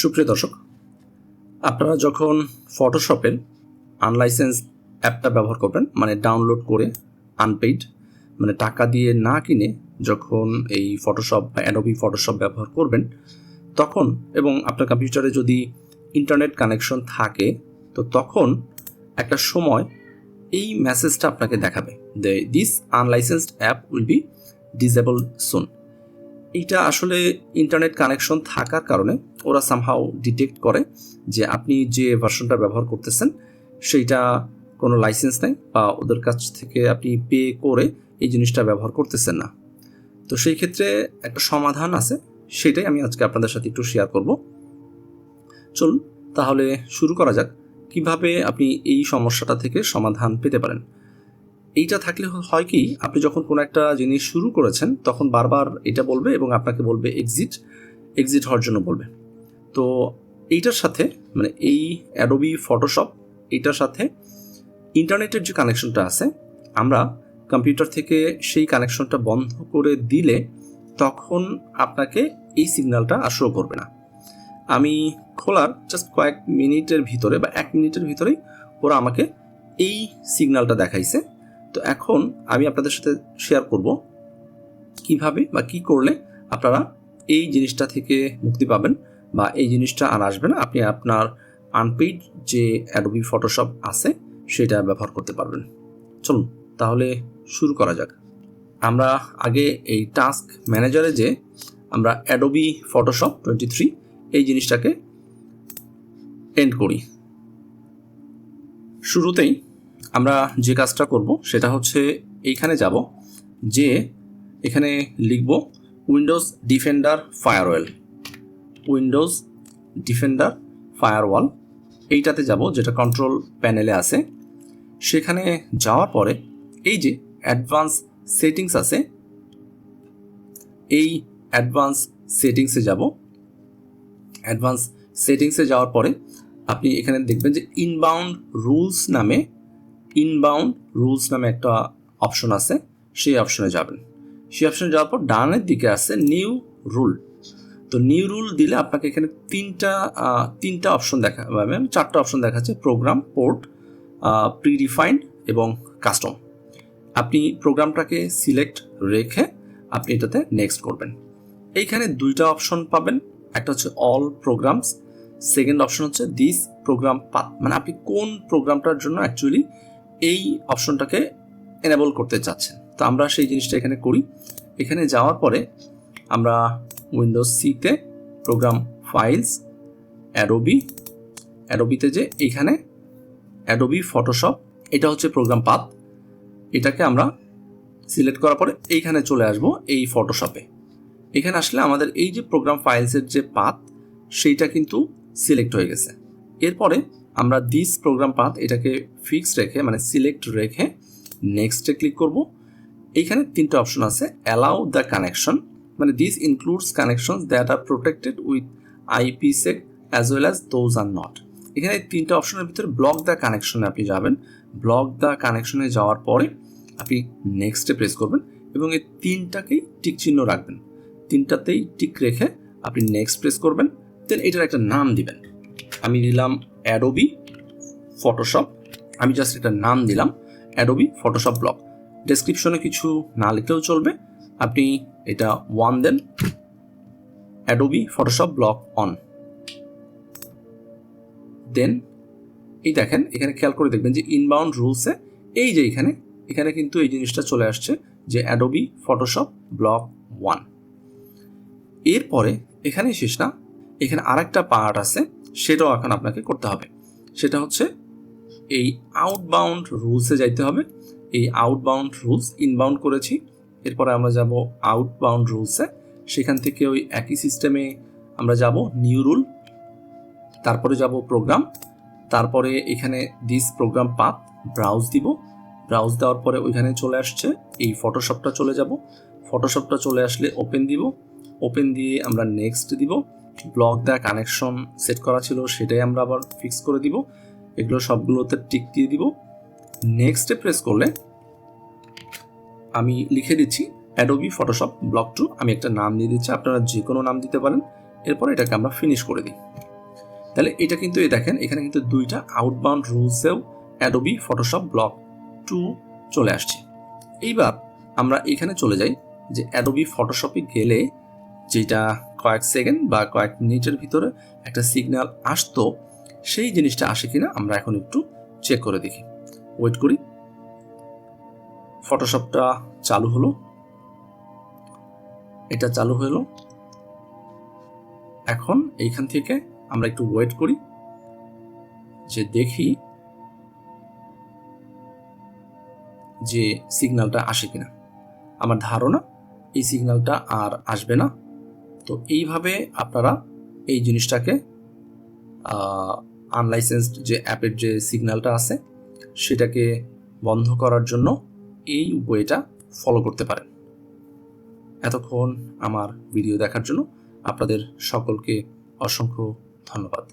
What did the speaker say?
সুপ্রিয় দর্শক, আপনারা যখন ফটোশপের আনলাইসেন্স অ্যাপটা ব্যবহার করবেন মানে ডাউনলোড করে আনপেইড মানে টাকা দিয়ে না কিনে যখন এই ফটোশপ বা অ্যাডোবি ফটোশপ ব্যবহার করবেন, তখন এবং আপনার কম্পিউটারে যদি ইন্টারনেট কানেকশন থাকে, তো তখন একটা সময় এই মেসেজটা আপনাকে দেখাবে this unlicensed app will be disable soon এইটা আসলে ইন্টারনেট কানেকশন থাকার কারণে ওরা সামহাও ডিটেক্ট করে যে আপনি যে ভার্সনটা ব্যবহার করতেছেন, সেইটা কোনো লাইসেন্স নেই বা ওদের কাছ থেকে আপনি পে করে এই জিনিসটা ব্যবহার করতেছেন না। তো সেই ক্ষেত্রে একটা সমাধান আছে, সেটাই আমি আজকে আপনাদের সাথে একটু শেয়ার করব। চলুন, তাহলে শুরু করা যাক। কীভাবে আপনি এই সমস্যাটা থেকে সমাধান পেতে পারেন? এইটা থাকলে হয় কি, আপনি যখন কোনো একটা জিনিস শুরু করেছেন, তখন বারবার এটা বলবে এবং আপনাকে বলবে এক্সিট এক্সিট হওয়ার জন্য বলবে। তো এইটার সাথে মানে এই অ্যাডোবি ফটোশপ এইটার সাথে ইন্টারনেটের যে কানেকশনটা আছে, আমরা কম্পিউটার থেকে সেই কানেকশনটা বন্ধ করে দিলে তখন আপনাকে এই সিগন্যালটা আর শো করবে না। আমি খোলার জাস্ট কয়েক মিনিটের ভিতরে বা এক মিনিটের ভিতরেই ওরা আমাকে এই সিগন্যালটা দেখাইছে। তো এখন আমি আপনাদের সাথে শেয়ার করব কীভাবে বা কি করলে আপনারা এই জিনিসটা থেকে মুক্তি পাবেন বা এই জিনিসটা আর আসবে না। আপনি আপনার আনপেইড যে অ্যাডোবি ফটোশপ আছে, সেটা ব্যবহার করতে পারবেন। চলুন, তাহলে শুরু করা যাক। আমরা আগে এই টাস্ক ম্যানেজারে যে আমরা অ্যাডোবি ফটোশপ টোয়েন্টি থ্রি এই জিনিসটাকে এন্ড করি। শুরুতেই আমরা যে কাজটা করব সেটা হচ্ছে এইখানে যাব, যে এখানে লিখব Windows Defender firewall. Windows Defender firewall, এইটাতে যাব যেটা কন্ট্রোল প্যানেলে আছে। সেখানে যাওয়ার পরে এই যে অ্যাডভান্স সেটিংস আছে, এই অ্যাডভান্স সেটিংসে যাব। অ্যাডভান্স সেটিংসে যাওয়ার পরে আপনি এখানে দেখবেন যে ইনবাউন্ড রুলস নামে ইনবাউন্ড রুলস নামে একটা অপশন আছে, সেই অপশনে যাবেন। সেই অপশনে যাওয়ার পর ডানের দিকে আছে নিউ রুল তো নিউ রুল দিলে আপনাকে এখানে তিনটা তিনটা অপশন দেখা চারটা অপশন দেখাচ্ছে প্রোগ্রাম পোর্ট প্রি প্রিডিফাইন্ড এবং কাস্টম আপনি প্রোগ্রামটাকে সিলেক্ট রেখে আপনি এটাতে নেক্সট করবেন। এইখানে দুইটা অপশন পাবেন, একটা হচ্ছে অল প্রোগ্রামস সেকেন্ড অপশন হচ্ছে দিস প্রোগ্রাম পাথ মানে আপনি কোন প্রোগ্রামটার জন্য অ্যাকচুয়ালি এই অপশনটাকে এনেবল করতে চাচ্ছেন। তো আমরা সেই জিনিসটা এখানে করি। এখানে যাওয়ার পরে আমরা উইন্ডোজ সিতে প্রোগ্রাম ফাইলস অ্যাডোবি অ্যাডোবিতে যে এইখানে অ্যাডোবি ফটোশপ এটা হচ্ছে প্রোগ্রাম পাথ এটাকে আমরা সিলেক্ট করার পরে এইখানে চলে আসব এই ফটোশপে এখানে আসলে আমাদের এই যে প্রোগ্রাম ফাইলসের যে পাথ সেইটা কিন্তু সিলেক্ট হয়ে গেছে। এরপরে আমরা দিস প্রোগ্রাম পাথ এটাকে ফিক্স রেখে মানে সিলেক্ট রেখে নেক্সটে ক্লিক করব। এইখানে তিনটা অপশন আছে অ্যালাউ দ্য কানেকশন মানে this includes connection that are protected with IP sec as well as those are not এখানে তিনটা অপশনের ভিতরে ব্লক দ্য কানেকশনে আপনি যাবেন। ব্লক দ্য কানেকশনে যাওয়ার পরে আপনি নেক্সটে প্রেস করবেন এবং এই তিনটাকেই টিক চিহ্ন রাখবেন। তিনটাতেই টিক রেখে আপনি নেক্সট প্রেস করবেন। দেন এটার একটা নাম দিবেন। আমি দিলাম অ্যাডোবি ফটোশপ আমি জাস্ট এটা নাম দিলাম অ্যাডোবি ফটোশপ ব্লক ডেসক্রিপশনে কিছু না লিখলেও চলবে। আপনি এটা one then Adobe Photoshop block on then এই দেখেন, এখানে খেয়াল করে দেখবেন যে ইনবাউন্ড রুলসে এই যে এখানে এখানে কিন্তু এই জিনিসটা চলে আসছে যে অ্যাডোবি ফটোশপ ব্লক ওয়ান এরপরে এখানেই শেষ না, এখানে আরেকটা পার্ট আছে সেটাও এখন আপনাকে করতে হবে। সেটা হচ্ছে এই আউটবাউন্ড রুলসে যাইতে হবে। এই আউটবাউন্ড রুলস ইনবাউন্ড করেছি। এরপরে আমরা যাব আউটবাউন্ড রুলসে সেখান থেকে ওই একই সিস্টেমে আমরা যাব নিউ রুল তারপরে যাব প্রোগ্রাম তারপরে এখানে দিস প্রোগ্রাম পাথ ব্রাউজ দিব। ব্রাউজ দেওয়ার পরে ওইখানে চলে আসছে। এই ফটোশপটা চলে যাব। ফটোশপটা চলে আসলে ওপেন দিব। ওপেন দিয়ে আমরা নেক্সট দিব। ব্লক দেওয়া কানেকশন সেট করা ছিল, সেটাই আমরা আবার ফিক্স করে দিব। এগুলো সবগুলোতে টিক দিয়ে দিব। নেক্সটে প্রেস করলে আমি লিখে দিচ্ছি অ্যাডোবি ফটোশপ ব্লক টু আমি একটা নাম দিয়ে দিচ্ছি, আপনারা যে কোনো নাম দিতে পারেন। এরপর এটাকে আমরা ফিনিশ করে দিই। তাহলে এটা কিন্তু এই দেখেন, এখানে কিন্তু দুইটা আউটবাউন্ড রুলসেও অ্যাডোবি ফটোশপ ব্লক টু চলে আসছে। এইবার আমরা এখানে চলে যাই যে অ্যাডোবি ফটোশপে গেলে যেটা কয়েক সেকেন্ড বা কয়েক মিনিটের ভিতরে একটা সিগন্যাল আসতো, সেই জিনিসটা আসে কিনা আমরা এখন একটু চেক করে দেখি। ওয়েট করি। ফটোশপটা চালু হলো। এটা চালু হলো। এখন এইখান থেকে আমরা একটু ওয়েট করি। যে দেখি যে সিগন্যালটা আসে কিনা। আমার ধারণা এই সিগন্যালটা আর আসবে না। তো এইভাবে আপনারা এই জিনিসটাকে আনলাইসেন্সড যে অ্যাপের যে সিগন্যালটা আছে, সেটাকে বন্ধ করার জন্য এই ওয়েটা ফলো করতে পারেন। এতক্ষণ আমার ভিডিও দেখার জন্য আপনাদের সকলকে অসংখ্য ধন্যবাদ।